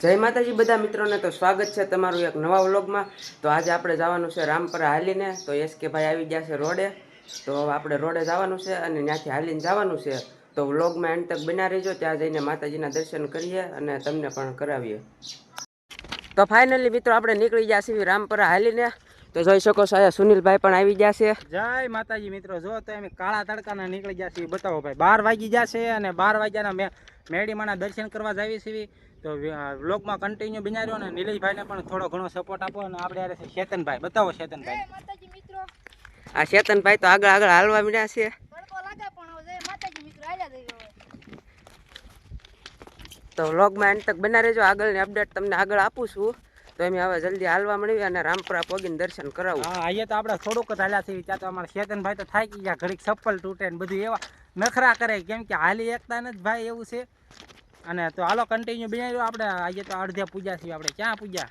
જય માતાજી બધા મિત્રોને તો સ્વાગત છે તમારું એક નવા વ્લોગમાં. તો આજે આપણે જવાનું છે રામપરા હાલીને. તો એસ કે ભાઈ આવી ગયા છે રોડે. તો આપણે રોડે જવાનું છે અને ત્યાંથી હાલીને જવાનું છે. તો વ્લોગમાં એન્ડ તક બના રહેજો. ત્યાં જઈને માતાજીના દર્શન કરીએ અને તમને પણ કરાવીએ. તો ફાઇનલી મિત્રો આપણે નીકળી ગયા છીએ રામપરા હાલીને. તો જોઈ શકો છો અહીંયા સુનિલભાઈ પણ આવી ગયા છે. જય માતાજી મિત્રો જો તો એમ કાળા તડકાના નીકળી ગયા છીએ બતાવો ભાઈ બાર વાગી જશે અને બાર વાગ્યાના મે મેડીમાના દર્શન કરવા જાવી છીએ. તો વ્લોગમાં કન્ટિન્યુ બિનાર્યો ને નિલેશભાઈને પણ થોડો ઘણો સપોર્ટ આપો અને આપણે યારે છે ચેતનભાઈ બતાવો શેતનભાઈ. આ ચેતનભાઈ તો આગળ આગળ હાલવા મળ્યા છે. તો વ્લોગમાં એન્ડ તક બના રહેજો આગળની અપડેટ તમને આગળ આપું છું. તો એમ હવે જલ્દી હાલવા મળી અને રામપુરા પોગીને દર્શન કરાવું. હા અહીંયા તો આપણે થોડુંક જ હાલ્યા છીએ. ત્યાં તો અમારા શેતનભાઈ તો થાય ગયા ઘડીક ચપ્પલ તૂટે ને બધું એવા નખરા કરે. કેમ કે હાલી એકતા ને જ ભાઈ એવું છે. અને તો હાલો કન્ટિન્યુ બનાવ્યો આપણે અહીંયા તો અડધે પૂજા છીએ આપણે. ક્યાં પૂજા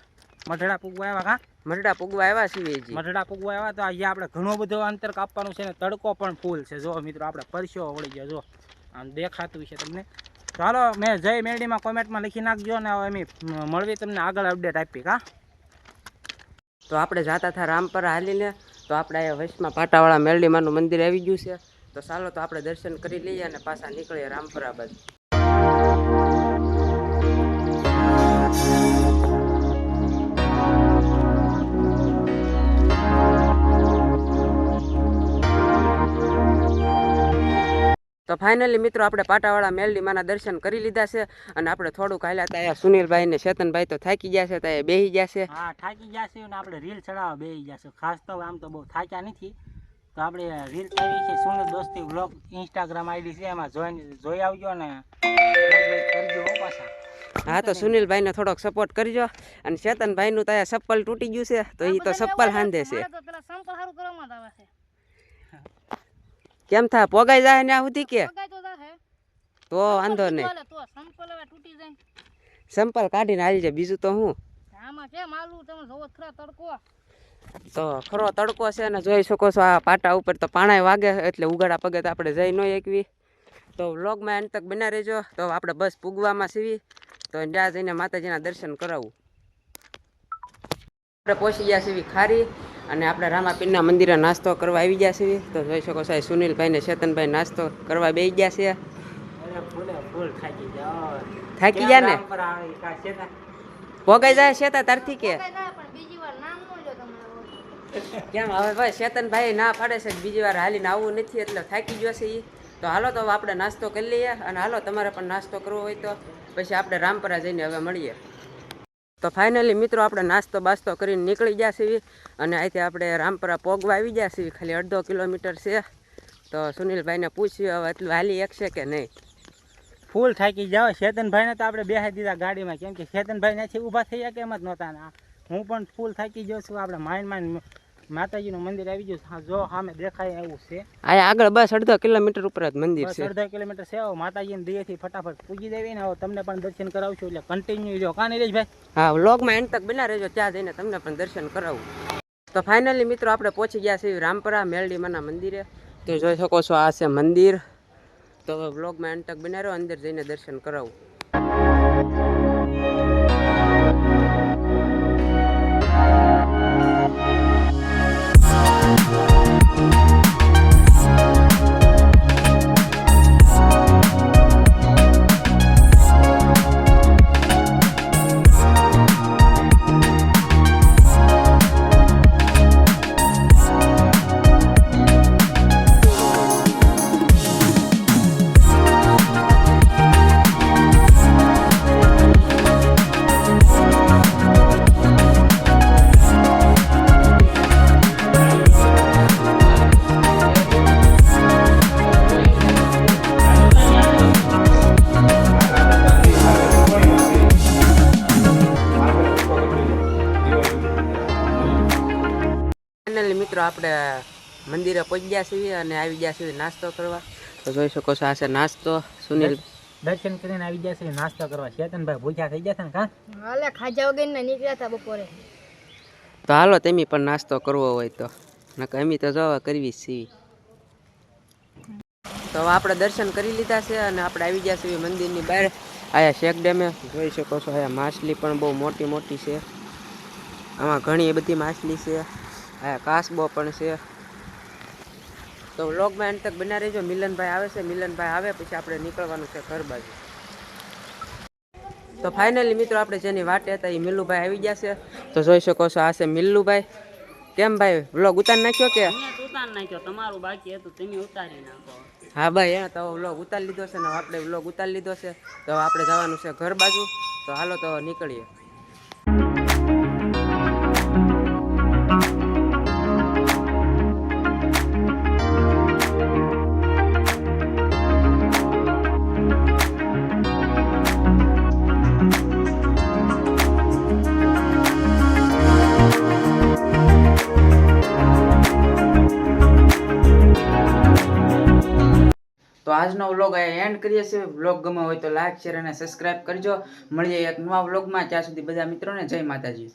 મઢડા પૂગવા આવ્યા હા મઢડા પૂગવા આવ્યા છીએ મઢડા પૂગવા આવ્યા તો અહીંયા આપણે ઘણો બધો અંતર કાપવાનું છે ને તડકો પણ ફૂલ છે. જો મિત્રો આપણે પરસ્યો વળી ગયો જો. આમ દેખાતું છે તમને. ચાલો મેં જય મેરડીમાં કોમેન્ટમાં લખી નાખજો ને હવે અમે મળવી તમને આગળ અપડેટ આપી હા? તો આપણે જાતા હતા રામપરા હાલીને, તો આપણે અહીંયા વૈશમાં પાટાવાળા મેરડીમાંનું મંદિર આવી ગયું છે. તો ચાલો તો આપણે દર્શન કરી લઈએ અને પાછા નીકળીએ રામપરા બાજુ. તો ફાઇનલી મિત્રો આપણે પાટાવાળા મેલડીમાના દર્શન કરી લીધા છે અને આપણે થોડુંક હાલ્યા હતા અહીંયા સુનિલભાઈ ને ચેતનભાઈ તો થાકી ગયા છે ત્યાં બેહી ગયા છે. હા થાકી ગયા છે અને આપણે રીલ ચડાવવા બેસી છે. ખાસ તો આમ તો બહુ થાક્યા નથી. તો આપણે રીલ આવી છે સુનિલ દોસ્તી બ્લોગ ઇન્સ્ટાગ્રામ આઈડી છે એમાં જોઈન જોઈ આવજો ને કરજો પાછા. હા તો સુનિલભાઈને થોડોક સપોર્ટ કરજો અને ચેતનભાઈનું ત્યાં ચપ્પલ તૂટી ગયું છે તો એ તો ચપ્પલ હાંધે છે. કેમ થા? પોગાઈ જાય ને સુધી કે? તો વાંધો નહીં. સંપલ કાઢીને આવી જાય. બીજું તો હું? તો ખરો તડકો છે ને જોઈ શકો છો આ પાટા ઉપર તો પાણા વાગે એટલે ઉગાડા પગે તો આપણે જઈ ન એકવી તો વ્લોગમાં એન તક બના રહેજો. તો આપણે બસ પૂગવામાં સીવી. તો ત્યાં જઈને માતાજીના દર્શન કરાવું. આપણે પહોંચી ગયા છીએ ખારી અને આપણે રામાપીરના મંદિરે નાસ્તો કરવા આવી ગયા છીએ. તો જોઈ શકો સાહેબ આ સુનિલભાઈ ને ચેતનભાઈ નાસ્તો કરવા બે ગયા છે. અરે ફૂલે ફૂલ થાકી ગયા ને? પોગાઈ જાય શેતા તારથી કે? પગાય જાય પણ બીજી વાર નામ ન લો તમારે કેમ? હવે ભાઈ ચેતનભાઈ ના પાડે છે બીજી વાર હાલીને આવવું નથી એટલે થાકી ગયો છે એ તો હાલો તો આપણે નાસ્તો કરી લઈએ અને હાલો તમારે પણ નાસ્તો કરવો હોય તો. પછી આપણે રામપરા જઈને હવે મળીએ. તો ફાઇનલી મિત્રો આપણે નાસ્તો બાસ્તો કરીને નીકળી ગયા છીએ અને અહીંથી આપણે રામપરા પોગવા આવી ગયા છીએ. ખાલી અડધો કિલોમીટર છે. તો સુનિલભાઈને પૂછ્યું હવે એટલું હાલી એક છે કે નહીં. ફૂલ થાકી જાવ ચેતનભાઈને તો આપણે બેસાઈ દીધા ગાડીમાં. કેમ કે શેતનભાઈ ત્યાંથી ઊભા થઈ ગયા કેમ જ નહોતા હું પણ ફૂલ થાકી ગયો છું. આપણે માઇન્ડ માઇન્ડ માતાજીનું મંદિર આવી ગયું હા, જો સામે દેખાય એવું છે. અહીંયા આગળ બસ અડધો કિલોમીટર ઉપર જ મંદિર છે. અડધા કિલોમીટર છે. માતાજીની દયાથી ફટાફટ પૂજી દેવી ને તમને પણ દર્શન કરાવશું એટલે કન્ટિન્યુ જો. કાં ભાઈ? હા વ્લોગમાં એન્ડ તક બના રહેજો. ત્યાં જઈને તમને પણ દર્શન કરાવું. તો ફાઇનલી મિત્રો આપણે પહોંચી ગયા છીએ રામપરા મેલડીમાના મંદિરે. તો જોઈ શકો છો આ છે મંદિર. તો વ્લોગમાં એન્ડ તક બના રહ્યો અંદર જઈને દર્શન કરાવું. ફાઇનલી મિત્રો આપણે મંદિરે પહોંચી ગયા છીએ અને આવી ગયા છીએ નાસ્તો કરવા. તો જોઈ શકો છો આ છે નાસ્તો. સુનિલ. દર્શન કરીને આવી ગયા છીએ નાસ્તો કરવા. ચેતનભાઈ ભૂખ્યા થઈ ગયા છે ને કાં? હાલે ખાજા વગર ના નીકળ્યા હતા બપોરે. તો હાલો તેમી પણ નાસ્તો કરવો હોય તો. નકર એમી તો જવા કરવી છીએ. તો હવે આપણે દર્શન કરી લીધા છે અને આપણે આવી ગયા છીએ મંદિરની બહાર. આયા શેક ડેમે. જોઈ શકો છો આયા માછલી પણ બહુ મોટી મોટી છે. આમાં ઘણી બધી માછલી છે. આયા કાસબો પણ છે. તો વ્લોગમાં એન્ડ તક બના રહેજો. મિલનભાઈ આવે છે. મિલનભાઈ આવે પછી આપણે નીકળવાનું છે ઘર બાજુ. તો ફાઇનલી મિત્રો આપણે જેની વાટે હતા એ મિલ્લુભાઈ આવી ગયા છે. તો જોઈ શકો છો આ છે મિલ્લુભાઈ કેમ ભાઈ વ્લોગ ઉતારી નાખ્યો કે? ઉતાર નાખ્યો. તમારું બાકી હતું તમે ઉતારી નાખો. હા ભાઈ એ તો વ્લોગ ઉતારી લીધો છે ને આપણે વ્લોગ ઉતારી લીધો છે. તો આપણે જવાનું છે ઘર બાજુ. તો હાલો તો નીકળીએ. તો આજનો વ્લોગ અહીંયા એન્ડ કરીએ છીએ. વ્લોગ ગમે હોય તો લાઈક શેર અને સબસ્ક્રાઇબ કરજો. મળીએ એક નવા વ્લોગમાં ત્યાં સુધી બધા મિત્રોને જય માતાજી.